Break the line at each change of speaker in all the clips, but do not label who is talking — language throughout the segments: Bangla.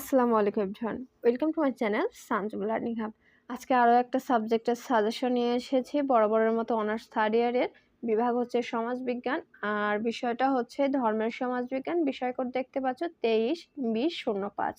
আসসালামু আলাইকুম everyone. Welcome to my channel Sanjum learning hub আজকে আরও একটা সাবজেক্টের সাজেশন নিয়ে এসেছি। বরাবরের মতো অনার্স থার্ড ইয়ারের বিভাগ হচ্ছে সমাজবিজ্ঞান আর বিষয়টা হচ্ছে ধর্মের সমাজবিজ্ঞান বিষয় করে দেখতে পাচ্ছ, তেইশ বিশ শূন্য পাঁচ।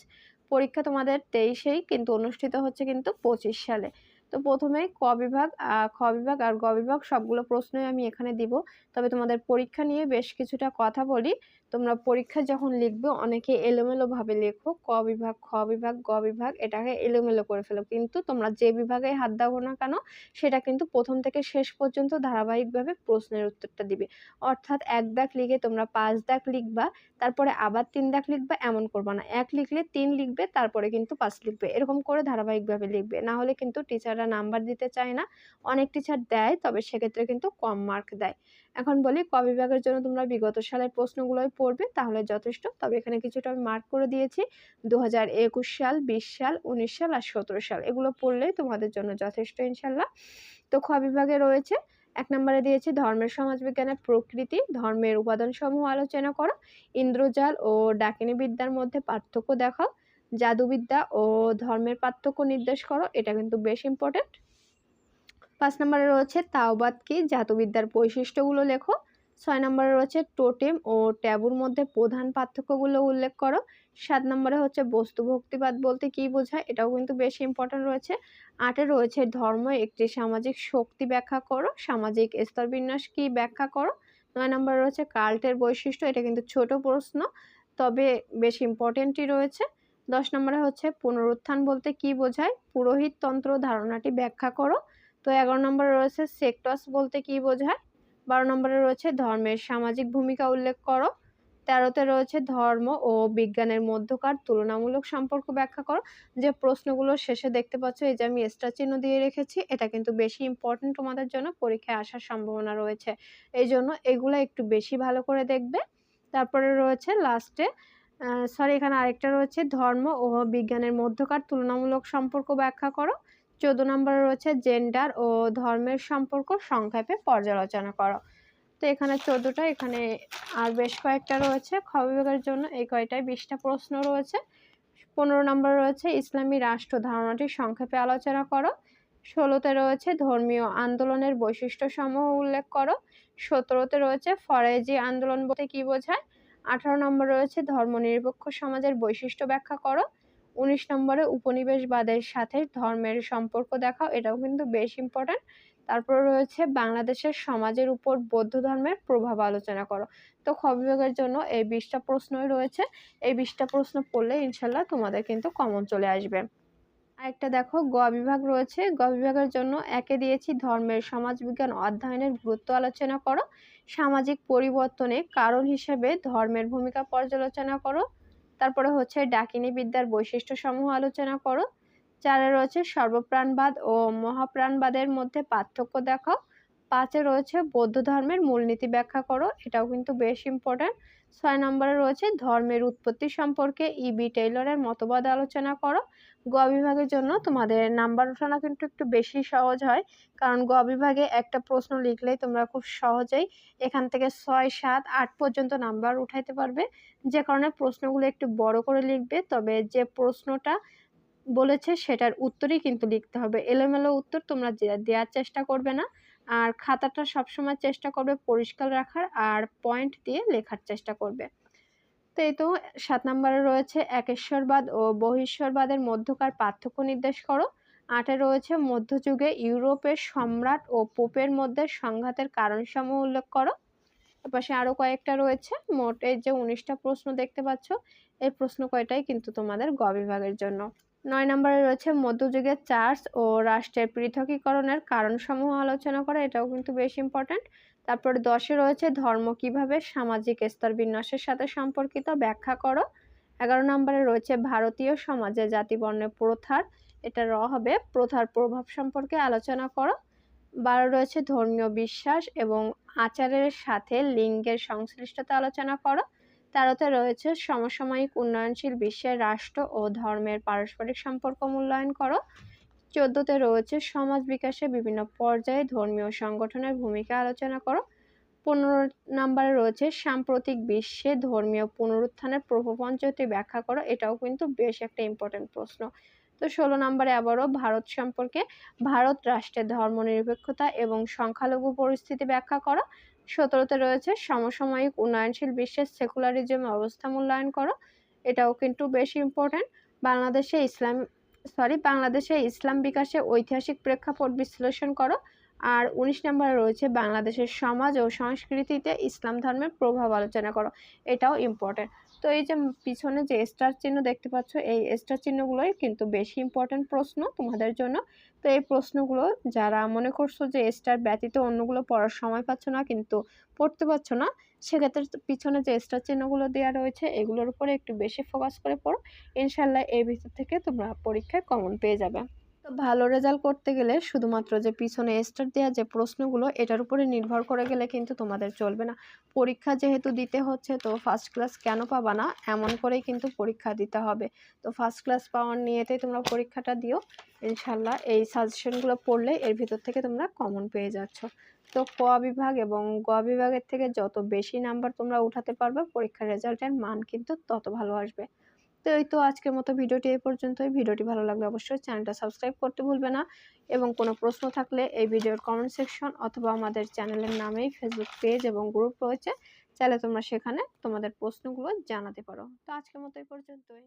পরীক্ষা তোমাদের তেইশেই, কিন্তু অনুষ্ঠিত হচ্ছে কিন্তু পঁচিশ সালে। তো প্রথমে ক বিভাগ খ বিভাগ আর গ বিভাগ সবগুলো প্রশ্নই আমি এখানে দিব। তবে তোমাদের পরীক্ষা নিয়ে বেশ কিছুটা কথা বলি। তোমরা পরীক্ষা যখন লিখবে অনেকে এলোমেলোভাবে লেখো, ক বিভাগ, খ বিভাগ, গ বিভাগ, এটাকে এলোমেলো করে ফেলো। কিন্তু তোমরা যে বিভাগে হাত দাও না কেন, সেটা কিন্তু প্রথম থেকে শেষ পর্যন্ত ধারাবাহিকভাবে প্রশ্নের উত্তরটা দিবে। অর্থাৎ এক দাগ লিখে তোমরা পাঁচ দাগ লিখবা, তারপরে আবার তিন দাগ লিখবা, এমন করবা না। এক লিখলে তিন লিখবে, তারপরে কিন্তু পাঁচ লিখবে। এরকম করে ধারাবাহিকভাবে লিখবে। না হলে কিন্তু টিচাররা নাম্বার দিতে চায় না, অনেক টিচার দেয়, তবে সেক্ষেত্রে কিন্তু কম মার্ক দেয়। এখন বলি, ক বিভাগের জন্য তোমরা বিগত সালের প্রশ্নগুলোই পড়বে, তাহলে যথেষ্ট। তবে এখানে কিছুটা আমি মার্ক করে দিয়েছি দু হাজার একুশ সাল, বিশ সাল, উনিশ সাল আর সতেরো সাল। এগুলো পড়লেই তোমাদের জন্য যথেষ্ট ইনশাল্লাহ। তো খ বিভাগে রয়েছে, এক নম্বরে দিয়েছি, ধর্মের সমাজবিজ্ঞানের প্রকৃতি, ধর্মের উপাদানসমূহ আলোচনা করো, ইন্দ্রজাল ও ডাকিনী বিদ্যার মধ্যে পার্থক্য দেখাও। জাদুবিদ্যা ও ধর্মের পার্থক্য নির্দেশ করো, এটা কিন্তু বেশ ইম্পর্টেন্ট পাঁচ নম্বরে রয়েছে তাওবাদ কি, জাদুবিদ্যার বৈশিষ্ট্যগুলো লেখো। ছয় নম্বরে রয়েছে টোটেম ও ট্যাবুর মধ্যে প্রধান পার্থক্যগুলো উল্লেখ করো। সাত নম্বরে হচ্ছে বস্তু ভক্তিবাদ বলতে কি বোঝায়, এটাও কিন্তু বেশ ইম্পর্টেন্ট রয়েছে। আটে রয়েছে ধর্ম, একটি সামাজিক শক্তি ব্যাখ্যা করো, সামাজিক স্তরবিন্যাস কি ব্যাখ্যা করো। নয় নম্বরে রয়েছে কাল্টের বৈশিষ্ট্য, এটা কিন্তু ছোট প্রশ্ন, তবে বেশ ইম্পর্টেন্টই রয়েছে। দশ নম্বরে হচ্ছে পুনরুত্থান বলতে কি বোঝায়? পুরোহিত তন্ত্র ধারণাটি ব্যাখ্যা করো। তো এগারো নম্বরে রয়েছে সেক্টস বলতে কি বোঝায়? বারো নম্বরে রয়েছে ধর্মের সামাজিক ভূমিকা উল্লেখ করো। তেরোতে রয়েছে ধর্ম ও বিজ্ঞানের মধ্যকার তুলনামূলক সম্পর্ক ব্যাখ্যা করো। যে প্রশ্নগুলো শেষে দেখতে পাচ্ছ, এই যে আমি স্টার চিহ্ন দিয়ে রেখেছি, এটা কিন্তু বেশি ইম্পর্টেন্ট তোমাদের জন্য, পরীক্ষায় আসার সম্ভাবনা রয়েছে। এই জন্য এগুলো একটু বেশি ভালো করে দেখবে। তারপরে রয়েছে লাস্টে সরি এখানে আরেকটা রয়েছে, ধর্ম ও বিজ্ঞানের মধ্যকার তুলনামূলক সম্পর্ক ব্যাখ্যা করো। চোদ্দ নম্বরে রয়েছে জেন্ডার ও ধর্মের সম্পর্ক সংক্ষেপে পর্যালোচনা করো। তো এখানে চোদ্দোটা, এখানে আর বেশ কয়েকটা রয়েছে। খ বিভাগের জন্য এই কয়টায় বিশটা প্রশ্ন রয়েছে। পনেরো নম্বর রয়েছে, ইসলামী রাষ্ট্র ধারণাটি সংক্ষেপে আলোচনা করো। ষোলোতে রয়েছে, ধর্মীয় আন্দোলনের বৈশিষ্ট্য সমূহ উল্লেখ করো। সতেরোতে রয়েছে ফরেজি আন্দোলন বলতে কি বোঝায়? আঠারো নম্বর রয়েছে, ধর্মনিরপেক্ষ সমাজের বৈশিষ্ট্য ব্যাখ্যা করো। উনিশ নম্বরে উপনিবেশবাদের সাথে ধর্মের সম্পর্ক দেখাও, এটাও কিন্তু বেশ ইম্পর্ট্যান্ট তারপর রয়েছে বাংলাদেশের সমাজের উপর বৌদ্ধ ধর্মের প্রভাব আলোচনা করো। তো খ বিভাগের জন্য এই বিশটা প্রশ্নই রয়েছে। এই বিশটা প্রশ্ন পড়লে ইনশাল্লাহ তোমাদের কিন্তু কমন চলে আসবে। আরেকটা দেখো, গ বিভাগ রয়েছে। গ বিভাগের জন্য একে দিয়েছি ধর্মের, সমাজবিজ্ঞান অধ্যয়নের গুরুত্ব আলোচনা করো। সামাজিক পরিবর্তনে কারণ হিসেবে ধর্মের ভূমিকা পর্যালোচনা করো। তারপরে হচ্ছে ডাকিনী বিদ্যার বৈশিষ্ট্য সমূহ আলোচনা করো। চারে রয়েছে সর্বপ্রাণবাদ ও মহাপ্রাণবাদের মধ্যে পার্থক্য দেখাও। পাঁচে রয়েছে বৌদ্ধ ধর্মের মূলনীতি ব্যাখ্যা করো, এটাও কিন্তু বেশ ইম্পর্ট্যান্ট ছয় নম্বরে রয়েছে ধর্মের উৎপত্তি সম্পর্কে ইবি টেইলরের মতবাদ আলোচনা করো। গ বিভাগের জন্য তোমাদের নাম্বার ওঠানো কিন্তু একটু বেশি সহজ হয়, কারণ গ বিভাগে একটা প্রশ্ন লিখলেই তোমরা খুব সহজেই এখান থেকে ছয়, সাত, আট পর্যন্ত নাম্বার উঠাইতে পারবে। যে কারণে প্রশ্নগুলো একটু বড় করে লিখবে, তবে যে প্রশ্নটা বলেছে সেটার উত্তরই কিন্তু লিখতে হবে। এলোমেলো উত্তর তোমরা দেওয়ার চেষ্টা করবে না। আর খাতাটা সবসময় চেষ্টা করবে পরিষ্কার রাখার আর পয়েন্ট দিয়ে লেখার চেষ্টা করবে। তো এই তো সাত নম্বরে রয়েছে একেশ্বরবাদ ও বহিশ্বরবাদের মধ্যকার পার্থক্য নির্দেশ করো। আটে রয়েছে মধ্যযুগে ইউরোপের সম্রাট ও পোপের মধ্যে সংঘাতের কারণসমূহ উল্লেখ করো। পাশে আরও কয়েকটা রয়েছে। মোট এই যে উনিশটা প্রশ্ন দেখতে পাচ্ছ, এই প্রশ্ন কয়টাই কিন্তু তোমাদের গ বিভাগের জন্য। নয় নম্বরে রয়েছে মধ্যযুগের চার্চ ও রাষ্ট্রের পৃথকীকরণের কারণসমূহ আলোচনা করা, এটাও কিন্তু বেশ ইম্পর্ট্যান্ট তারপরে দশে রয়েছে ধর্ম কীভাবে সামাজিক স্তর বিন্যাসের সাথে সম্পর্কিত, ব্যাখ্যা করো। এগারো নম্বরে রয়েছে ভারতীয় সমাজে জাতিবর্ণের প্রথার, এটা র হবে, প্রথার প্রভাব সম্পর্কে আলোচনা করো। বারো রয়েছে ধর্মীয় বিশ্বাস এবং আচারের সাথে লিঙ্গের সংশ্লিষ্টতা আলোচনা করো। তেরোতে রয়েছে সমসাময়িক উন্নয়নশীল বিশ্বের রাষ্ট্র ও ধর্মের পারস্পরিক সম্পর্ক মূল্যায়ন করো। চোদ্দোতে রয়েছে সমাজ বিকাশে বিভিন্ন পর্যায়ে ধর্মীয় সংগঠনের ভূমিকা আলোচনা করো। পনেরো নাম্বারে রয়েছে সাম্প্রতিক বিশ্বে ধর্মীয় পুনরুত্থানের প্রভাবঞ্চয়টি ব্যাখ্যা করো। এটাও কিন্তু বেশ একটা ইম্পর্টেন্ট প্রশ্ন। তো ষোলো নম্বরে আবারও ভারত সম্পর্কে ভারত রাষ্ট্রের ধর্মনিরপেক্ষতা এবং সংখ্যালঘু পরিস্থিতি ব্যাখ্যা করো। সতেরোতে রয়েছে। সমসাময়িক উন্নয়নশীল বিশ্বের সেকুলারিজম অবস্থা মূল্যায়ন করো। এটাও কিন্তু বেশ ইম্পর্টেন্ট বাংলাদেশে ইসলাম সরি বাংলাদেশে ইসলাম বিকাশে ঐতিহাসিক প্রেক্ষাপট বিশ্লেষণ করো। আর উনিশ নম্বরে রয়েছে বাংলাদেশের সমাজ ও সংস্কৃতিতে ইসলাম ধর্মের প্রভাব আলোচনা করো। এটাও ইম্পর্টেন্ট তো এই যে পিছনে যে স্টার চিহ্ন দেখতে পাচ্ছ, এই স্টার চিহ্নগুলোই কিন্তু বেশি ইম্পর্টেন্ট প্রশ্ন তোমাদের জন্য। তো এই প্রশ্নগুলো যারা মনে করছ যে স্টার ব্যতীত অন্যগুলো পড়ার সময় পাচ্ছ না কিন্তু পড়তে পারছ না, সেক্ষেত্রে পিছনে যে স্টার চিহ্নগুলো দেওয়া রয়েছে, এগুলোর উপরে একটু বেশি ফোকাস করে পড়ো। ইনশাল্লাহ এর ভিতর থেকে তোমরা পরীক্ষায় কমন পেয়ে যাবে। তো ভালো রেজাল্ট করতে গেলে শুধুমাত্র যে পিছনে স্টার দেওয়া যে প্রশ্নগুলো, এটার উপরে নির্ভর করে গেলে কিন্তু তোমাদের চলবে না। পরীক্ষা যেহেতু দিতে হচ্ছে, তো ফার্স্ট ক্লাস কেন পাবা না? এমন করেই কিন্তু পরীক্ষা দিতে হবে। তো ফার্স্ট ক্লাস পাওয়ার নিয়েতেই তোমরা পরীক্ষাটা দিও। ইনশাল্লাহ এই সাজেশনগুলো পড়লে এর ভিতর থেকে তোমরা কমন পেয়ে যাচ্ছ। তো ক বিভাগ এবং গ বিভাগের থেকে যত বেশি নাম্বার তোমরা উঠাতে পারবে, পরীক্ষার রেজাল্টের মান কিন্তু তত ভালো আসবে। তো এই তো আজকের মতো ভিডিওটি এই পর্যন্তই। ভিডিওটি ভালো লাগলে অবশ্যই চ্যানেলটা সাবস্ক্রাইব করতে ভুলবে না এবং কোনো প্রশ্ন থাকলে এই ভিডিওর কমেন্ট সেকশন অথবা আমাদের চ্যানেলের নামেই ফেসবুক পেজ এবং গ্রুপ রয়েছে, চাইলে তোমরা সেখানে তোমাদের প্রশ্নগুলো জানাতে পারো। তো আজকের মতো এই পর্যন্তই।